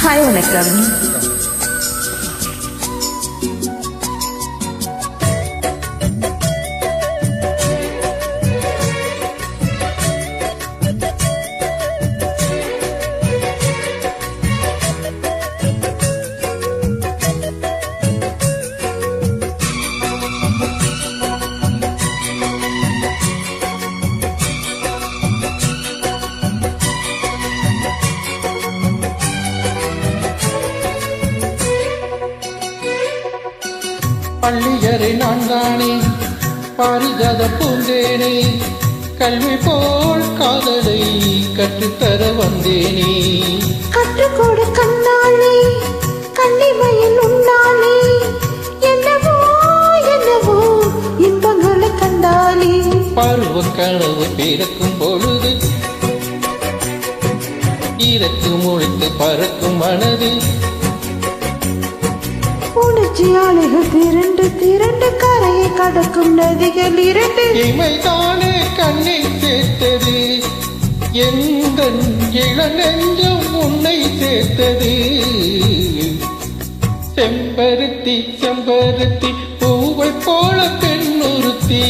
Hi வணக்கம் பள்ளியறை நான் தானே பாரிஜாத பூந்தேனே? கல்வி போல் காதலை கற்றுத்தர வந்தேனே. கற்றுக்கொடு கண்ணாளே கண்ணிமையில் உண்டாளே என்னவோ என்னவோ இன்பங்களை கண்டாளே பருவ கனவு பிறக்கும் பொழுது இறக்கும் ஒழித்து பறக்கும் மனது உணர்ச்சி திரண்டு திரண்டு கரையை கடக்கும் நதிகள் இரண்டு இமைதானே கண்ணை சேர்த்தது. எந்த இளநெஞ்சம் உன்னை சேர்த்தது. செம்பருத்தி செம்பருத்தி பூவை போல பெண்ணுறுத்தி.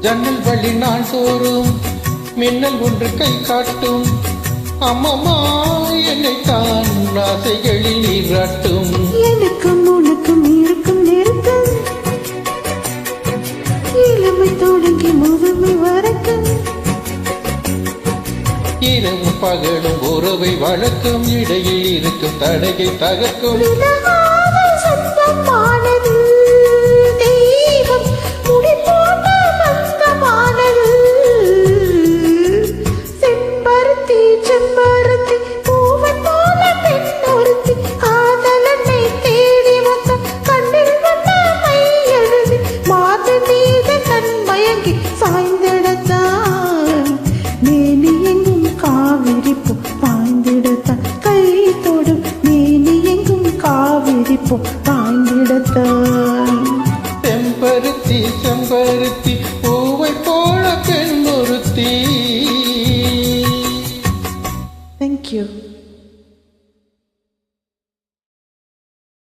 ஜன்னல் வழி நான் சோறும் மின்னல் ஒன்று கை காட்டும். அம்மம்மா இரவும் பகலும் உறவை வளர்க்கும் இடையில் இருக்கும் தடையை தகர்க்கும். காவிரி செம்பருத்தி செம்பருத்தி